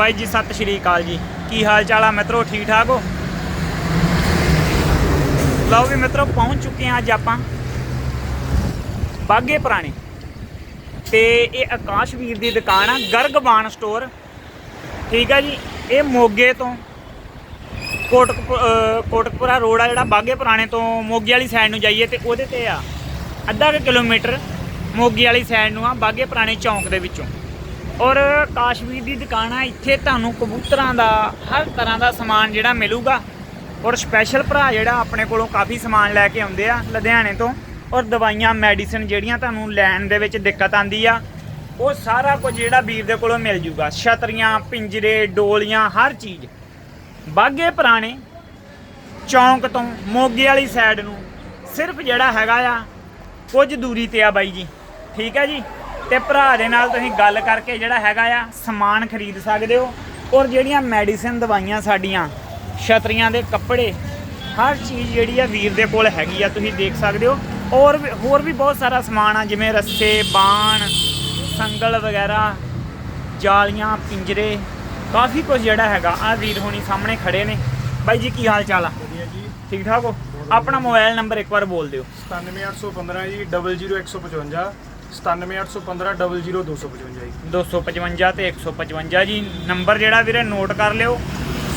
ਬਾਈ ਜੀ, ਸਤਿ ਸ਼੍ਰੀ ਅਕਾਲ ਜੀ। ਕੀ ਹਾਲ ਚਾਲ ਆ ਮਿੱਤਰੋ, ਠੀਕ ਠਾਕ ਹੋ? ਲਓ ਵੀ ਮਿੱਤਰੋ, ਪਹੁੰਚ ਚੁੱਕੇ ਹਾਂ ਅੱਜ ਆਪਾਂ। ਬਾਗੇ ਪੁਰਾਣੇ। ਤੇ ਇਹ ਆਕਾਸ਼ ਵੀਰ ਦੀ ਦੁਕਾਨ ਆ, ਗਰਗਬਾਨ ਸਟੋਰ ਠੀਕ ਆ ਜੀ, ਇਹ ਮੋਗੇ ਤੋਂ ਕੋਟਕ ਕੋਟਕਪੁਰਾ ਰੋਡ ਆ ਜਿਹੜਾ, ਬਾਗੇ ਪੁਰਾਣੇ ਤੋਂ ਮੋਗੇ ਵਾਲੀ ਸਾਈਡ ਨੂੰ ਜਾਈਏ ਤੇ ਉਹਦੇ ਤੇ ਆ। ਅੱਧਾ ਕੁ ਕਿਲੋਮੀਟਰ ਮੋਗੇ ਵਾਲੀ ਸਾਈਡ ਨੂੰ ਆ, ਬਾਗੇ ਪੁਰਾਣੇ ਚੌਂਕ ਦੇ ਵਿੱਚੋਂ। ਔਰ ਕਾਸ਼ਮੀਰ ਦੀ ਦੁਕਾਨ ਆ, ਇੱਥੇ ਤੁਹਾਨੂੰ ਕਬੂਤਰਾਂ ਦਾ, ਹਰ ਤਰ੍ਹਾਂ ਦਾ ਸਮਾਨ ਜਿਹੜਾ ਮਿਲੂਗਾ। ਔਰ ਸਪੈਸ਼ਲ ਭਰਾ ਜਿਹੜਾ ਆਪਣੇ ਕੋਲੋਂ ਕਾਫੀ ਸਮਾਨ ਲੈ ਕੇ ਆਉਂਦੇ ਆ, ਲੁਧਿਆਣੇ ਤੋਂ। ਔਰ ਦਵਾਈਆਂ ਮੈਡੀਸਨ ਜਿਹੜੀਆਂ ਤੁਹਾਨੂੰ ਲੈਣ ਦੇ ਵਿੱਚ ਦਿੱਕਤ ਆਂਦੀ ਆ, ਉਹ ਸਾਰਾ ਕੁਝ ਜਿਹੜਾ ਵੀਰ ਦੇ ਕੋਲੋਂ ਮਿਲ ਜੂਗਾ। ਛਤਰੀਆਂ, ਪਿੰਜਰੇ, ਡੋਲੀਆਂ, ਹਰ ਚੀਜ਼। ਬਾਗੇ ਪੁਰਾਣੇ ਚੌਂਕ ਤੋਂ ਮੋਗੇ ਵਾਲੀ ਸਾਈਡ ਨੂੰ ਸਿਰਫ ਜਿਹੜਾ ਹੈਗਾ ਆ, ਕੁਝ ਦੂਰੀ ਤੇ ਆ ਬਾਈ ਜੀ। ਠੀਕ ਹੈ ਜੀ? ਤੇ ਭਰਾ ਦੇ ਨਾਲ ਤੁਸੀਂ ਗੱਲ ਕਰਕੇ ਜਿਹੜਾ ਹੈਗਾ ਆ ਸਮਾਨ ਖਰੀਦ ਸਕਦੇ ਹੋ। ਔਰ ਜਿਹੜੀਆਂ ਮੈਡੀਸਿਨ ਦਵਾਈਆਂ ਸਾਡੀਆਂ ਛਤਰੀਆਂ ਦੇ ਕੱਪੜੇ ਹਰ ਚੀਜ਼ ਜਿਹੜੀ ਆ ਵੀਰ ਦੇ ਕੋਲ ਹੈਗੀ ਆ ਤੁਸੀਂ ਦੇਖ ਸਕਦੇ ਹੋ। ਔਰ ਹੋਰ ਵੀ ਬਹੁਤ ਸਾਰਾ ਸਮਾਨ ਆ ਜਿਵੇਂ ਰੱਸੇ ਬਾਣ ਸੰਗਲ ਵਗੈਰਾ ਜਾਲੀਆਂ ਪਿੰਜਰੇ ਕਾਫੀ ਕੁਝ ਜਿਹੜਾ ਹੈਗਾ। ਆ ਵੀਰ ਹੋਣੀ ਸਾਹਮਣੇ ਖੜੇ ਨੇ। ਬਾਈ ਜੀ ਕੀ ਹਾਲ ਚਾਲ ਆ? ਵਧੀਆ ਜੀ। ਠੀਕ ਠਾਕ ਹੋ? ਆਪਣਾ ਮੋਬਾਈਲ ਨੰਬਰ ਇੱਕ ਵਾਰ ਬੋਲ ਦਿਓ। 97815 ਜੀ 00155 97815 00255 ਜੀ। 255 ਤੇ 155 ਜੀ, ਨੰਬਰ ਜਿਹੜਾ ਵੀਰੇ ਨੋਟ ਕਰ ਲਿਓ,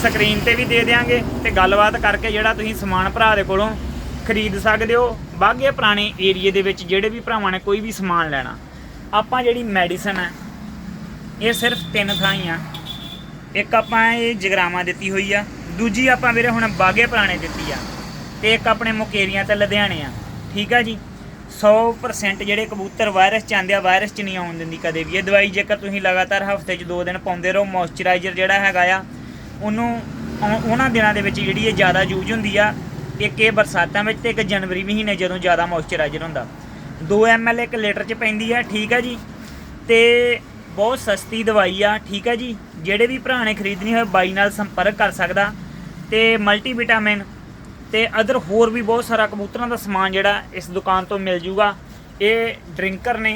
ਸਕਰੀਨ ਤੇ ਵੀ ਦੇ ਦੇਾਂਗੇ ਤੇ ਗੱਲਬਾਤ ਕਰਕੇ ਜਿਹੜਾ ਤੁਸੀਂ ਸਮਾਨ ਭਰਾ ਦੇ ਕੋਲੋਂ ਖਰੀਦ ਸਕਦੇ ਹੋ। ਬਾਗੇ ਪੁਰਾਣੇ ਏਰੀਏ ਦੇ ਵਿੱਚ ਜਿਹੜੇ ਵੀ ਭਰਾਵਾਂ ਨੇ ਕੋਈ ਵੀ ਸਮਾਨ ਲੈਣਾ, ਆਪਾਂ ਜਿਹੜੀ ਮੈਡੀਸਨ ਹੈ, ਇਹ ਸਿਰਫ ਤਿੰਨ ਥਾਂ ਹੀ ਆ। ਇੱਕ ਆਪਾਂ ਇਹ ਜਗਰਾਮਾ ਦਿੱਤੀ ਹੋਈ ਆ, ਦੂਜੀ ਆਪਾਂ ਵੀਰੇ ਹੁਣ ਬਾਗੇ ਪੁਰਾਣੇ ਦਿੱਤੀ ਆ। ਤੇ ਇੱਕ ਆਪਣੇ ਮੁਕੇਰੀਆਂ ਤੇ ਲੁਧਿਆਣੇ ਆ। ਠੀਕ ਆ ਜੀ? 100% ਜਿਹੜੇ ਕਬੂਤਰ ਵਾਇਰਸ ਚ ਆਂਦੇ ਆ, ਵਾਇਰਸ ਚ ਨਹੀਂ ਆਉਣ ਦਿੰਦੀ ਕਦੇ ਵੀ। ਇਹ ਦਵਾਈ ਜੇਕਰ ਤੁਸੀਂ ਲਗਾਤਾਰ ਹਫ਼ਤੇ ਚ ਦੋ ਦਿਨ ਪਾਉਂਦੇ ਰਹੋ, ਮੋਇਸਚਰਾਈਜ਼ਰ ਜਿਹੜਾ ਹੈਗਾ ਆ, ਉਹਨੂੰ ਉਹ- ਉਹਨਾਂ ਦਿਨਾਂ ਦੇ ਵਿੱਚ ਜਿਹੜੀ ਇਹ ਜ਼ਿਆਦਾ ਯੂਜ਼ ਹੁੰਦੀ ਆ, ਇੱਕ ਇਹ ਬਰਸਾਤਾਂ ਵਿੱਚ ਤੇ ਇੱਕ ਜਨਵਰੀ ਮਹੀਨੇ ਜਦੋਂ ਜ਼ਿਆਦਾ ਮੋਇਸਚਰਾਈਜ਼ਰ ਹੁੰਦਾ। 2 ml ਇੱਕ ਲੀਟਰ ਚ ਪੈਂਦੀ ਆ, ਠੀਕ ਆ ਜੀ? ਤੇ ਬਹੁਤ ਸਸਤੀ ਦਵਾਈ ਆ, ਠੀਕ ਆ ਜੀ? ਜਿਹੜੇ ਵੀ ਭਰਾ ਨੇ ਖਰੀਦਣੀ ਹੋਏ, ਬਾਈ ਨਾਲ ਸੰਪਰਕ ਕਰ ਸਕਦਾ। ਤੇ ਮਲਟੀਵਿਟਾਮਿਨ ਤੇ ਅਦਰ ਹੋਰ ਵੀ ਬਹੁਤ ਸਾਰਾ ਕਬੂਤਰਾਂ ਦਾ ਸਮਾਨ ਜਿਹੜਾ ਇਸ ਦੁਕਾਨ ਤੋਂ ਮਿਲ ਜੂਗਾ। ਇਹ ਡਰਿੰਕਰ ਨੇ,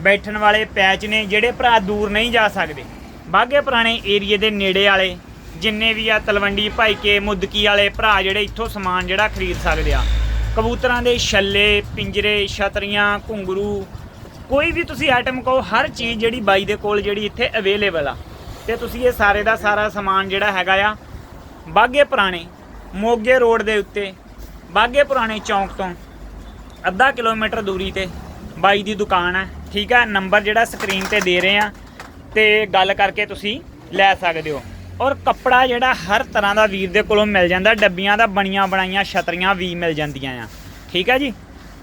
ਬੈਠਣ ਵਾਲੇ ਪੈਚ ਨੇ, ਜਿਹੜੇ ਭਰਾ ਦੂਰ ਨਹੀਂ ਜਾ ਸਕਦੇ। ਬਾਗੇ ਪੁਰਾਣੇ ਏਰੀਏ ਦੇ ਨੇੜੇ ਵਾਲੇ, ਜਿੰਨੇ ਵੀ ਆ ਤਲਵੰਡੀ ਭਾਈਕੇ ਮੁੱਦਕੀ ਵਾਲੇ ਭਰਾ ਜਿਹੜੇ ਇੱਥੋਂ ਸਮਾਨ ਜਿਹੜਾ ਖਰੀਦ ਸਕਦੇ ਆ। ਕਬੂਤਰਾਂ ਦੇ ਛੱਲੇ, ਪਿੰਜਰੇ, ਛਤਰੀਆਂ, ਘੁੰਗਰੂ, ਕੋਈ ਵੀ ਤੁਸੀਂ ਆਈਟਮ ਕਹੋ, ਹਰ ਚੀਜ਼ ਜਿਹੜੀ ਬਾਈ ਦੇ ਕੋਲ ਜਿਹੜੀ ਇੱਥੇ ਅਵੇਲੇਬਲ ਆ। ਤੇ ਤੁਸੀਂ ਇਹ ਸਾਰੇ ਦਾ ਸਾਰਾ ਸਮਾਨ ਜਿਹੜਾ ਹੈਗਾ ਆ ਬਾਗੇ ਪੁਰਾਣੇ ਮੋਗੇ ਰੋਡ ਦੇ ਉੱਤੇ ਬਾਗੇ ਪੁਰਾਣੇ ਚੌਂਕ ਤੋਂ ਅੱਧਾ ਕਿਲੋਮੀਟਰ ਦੂਰੀ ਤੇ ਬਾਈ ਦੀ ਦੁਕਾਨ ਹੈ। ਠੀਕ ਹੈ, ਨੰਬਰ ਜਿਹੜਾ ਸਕਰੀਨ ਤੇ ਦੇ ਰਹੇ ਆ ਤੇ ਗੱਲ ਕਰਕੇ ਤੁਸੀਂ ਲੈ ਸਕਦੇ ਹੋ। ਔਰ ਕੱਪੜਾ ਜਿਹੜਾ ਹਰ ਤਰ੍ਹਾਂ ਦਾ ਵੀਰ ਦੇ ਕੋਲੋਂ ਮਿਲ ਜਾਂਦਾ, ਡੱਬੀਆਂ ਦਾ ਬਣੀਆਂ ਬਣਾਈਆਂ, ਛਤਰੀਆਂ ਵੀ ਮਿਲ ਜਾਂਦੀਆਂ ਆ। ਠੀਕ ਹੈ ਜੀ?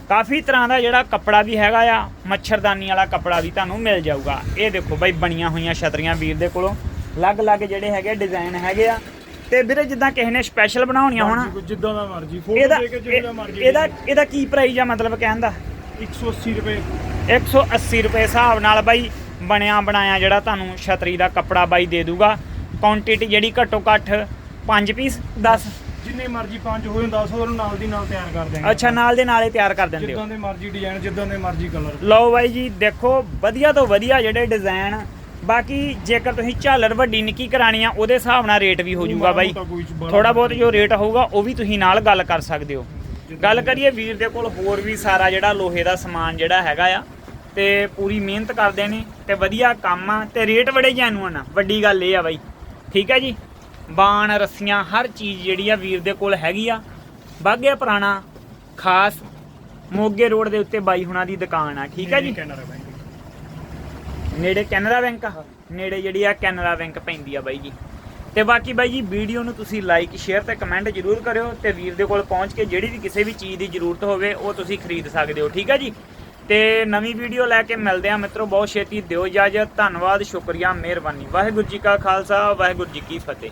ਕਾਫੀ ਤਰ੍ਹਾਂ ਦਾ ਜਿਹੜਾ ਕੱਪੜਾ ਵੀ ਹੈਗਾ ਆ, ਮੱਛਰਦਾਨੀ ਵਾਲਾ ਕੱਪੜਾ ਵੀ ਤੁਹਾਨੂੰ ਮਿਲ ਜਾਊਗਾ। ਇਹ ਦੇਖੋ ਬਾਈ ਬਣੀਆਂ ਹੋਈਆਂ ਛਤਰੀਆਂ ਵੀਰ ਦੇ ਕੋਲੋਂ। ਅਲੱਗ-ਅਲੱਗ ਜਿਹੜੇ ਹੈਗੇ ਡਿਜ਼ਾਈਨ ਹੈਗੇ ਆ। ਤੇ ਵੀਰੇ ਜਿੱਦਾਂ ਕਿਸੇ ਨੇ ਸਪੈਸ਼ਲ ਬਣਾਉਣੀਆਂ ਹੋਣ ਕੋਈ ਜਿੱਦਾਂ ਦਾ ਮਰਜ਼ੀ ਫੋਟੋ ਇਹਦਾ ਦੇ ਕੇ ਜਿਹੜਾ ਮਰਜ਼ੀ ਇਹਦਾ ਇਹਦਾ ਕੀ ਪ੍ਰਾਈਸ ਆ ਮਤਲਬ ਕਹਿਣ ਦਾ? 180 ਰੁਪਏ। 180 ਰੁਪਏ ਹਿਸਾਬ ਨਾਲ ਬਾਈ ਬਣਿਆ ਬਣਾਇਆ ਜਿਹੜਾ ਤੁਹਾਨੂੰ ਛਤਰੀ ਦਾ ਕੱਪੜਾ ਬਾਈ ਦੇ ਦੂਗਾ। ਕੁਆਂਟੀਟੀ ਜਿਹੜੀ ਘੱਟੋ ਘੱਟ 5 ਪੀਸ 10 ਜਿੰਨੇ ਮਰਜ਼ੀ ਪੰਜ ਹੋਏ 10 ਹੋਰ ਨਾਲ ਦੀ ਨਾਲ ਤਿਆਰ ਕਰ ਦੇਣਗੇ ਅੱਛਾ ਨਾਲ ਦੇ ਨਾਲੇ ਤਿਆਰ ਕਰ ਦਿੰਦੇ ਹੋ। ਜਿੱਦਾਂ ਦੇ ਮਰਜ਼ੀ ਡਿਜ਼ਾਈਨ ਜਿੱਦਾਂ ਦੇ ਮਰਜ਼ੀ ਕਲਰ ਲਓ ਬਾਈ ਜੀ ਦੇਖੋ ਵਧੀਆ ਤੋਂ ਵਧੀਆ ਜਿਹੜੇ ਡਿਜ਼ਾਈਨ ਬਾਕੀ ਜੇਕਰ ਤੁਸੀਂ ਝਾਲਰ ਵੱਡੀ ਨਿੱਕੀ ਕਰਾਣੀ ਆ ਉਹਦੇ ਹਿਸਾਬ ਨਾਲ ਰੇਟ ਵੀ ਹੋ ਜਾਊਗਾ ਬਾਈ। ਥੋੜਾ ਬਹੁਤ ਜੋ ਰੇਟ ਹੋਊਗਾ ਉਹ ਵੀ ਤੁਸੀਂ ਨਾਲ ਗੱਲ ਕਰ ਸਕਦੇ ਹੋ। ਗੱਲ ਕਰੀਏ ਵੀਰ ਦੇ ਕੋਲ ਹੋਰ ਵੀ ਸਾਰਾ ਜਿਹੜਾ ਲੋਹੇ ਦਾ ਸਮਾਨ ਜਿਹੜਾ ਹੈਗਾ ਆ ਤੇ ਪੂਰੀ ਮਿਹਨਤ ਕਰਦੇ ਨੇ ਤੇ ਵਧੀਆ ਕੰਮ ਆ ਤੇ ਰੇਟ ਬੜੇ ਜੈਨੂਅਨ ਆ। ਵੱਡੀ ਗੱਲ ਇਹ ਆ ਬਾਈ। ਠੀਕ ਹੈ ਜੀ? ਬਾਣ ਰੱਸੀਆਂ ਹਰ ਚੀਜ਼ ਜਿਹੜੀ ਆ ਵੀਰ ਦੇ ਕੋਲ ਹੈਗੀ ਆ। ਬਾਗੇ ਪੁਰਾਣਾ ਖਾਸ ਮੋਗੇ ਰੋਡ ਦੇ ਉੱਤੇ ਬਾਈ ਹੁਣਾਂ ਦੀ ਦੁਕਾਨ ਆ। ਠੀਕ ਹੈ ਜੀ? ਨੇੜੇ ਕੈਨਰਾ ਬੈਂਕ ਆ। ਨੇੜੇ ਜਿਹੜੀ ਆ ਕੈਨਰਾ ਬੈਂਕ ਪੈਂਦੀ ਆ ਬਾਈ ਜੀ। ਤੇ ਬਾਕੀ ਬਾਈ ਜੀ ਵੀਡੀਓ ਨੂੰ ਤੁਸੀਂ ਲਾਈਕ ਸ਼ੇਅਰ ਤੇ ਕਮੈਂਟ ਜ਼ਰੂਰ ਕਰਿਓ ਤੇ ਵੀਰ ਦੇ ਕੋਲ ਪਹੁੰਚ ਕੇ ਜਿਹੜੀ ਵੀ ਕਿਸੇ ਵੀ ਚੀਜ਼ ਦੀ ਜ਼ਰੂਰਤ ਹੋਵੇ, ਉਹ ਤੁਸੀਂ ਖਰੀਦ ਸਕਦੇ ਹੋ, ਠੀਕ ਹੈ ਜੀ? ਤੇ ਨਵੀਂ ਵੀਡੀਓ ਲੈ ਕੇ ਮਿਲਦੇ ਆ ਮਿੱਤਰੋ, ਬਹੁਤ ਛੇਤੀ ਦਿਓ ਇਜਾਜ਼ਤ, ਧੰਨਵਾਦ, ਸ਼ੁਕਰੀਆ, ਮਿਹਰਬਾਨੀ। ਵਾਹਿਗੁਰੂ ਜੀ ਕਾ ਖਾਲਸਾ, ਵਾਹਿਗੁਰੂ ਜੀ ਕੀ ਫਤਿਹ।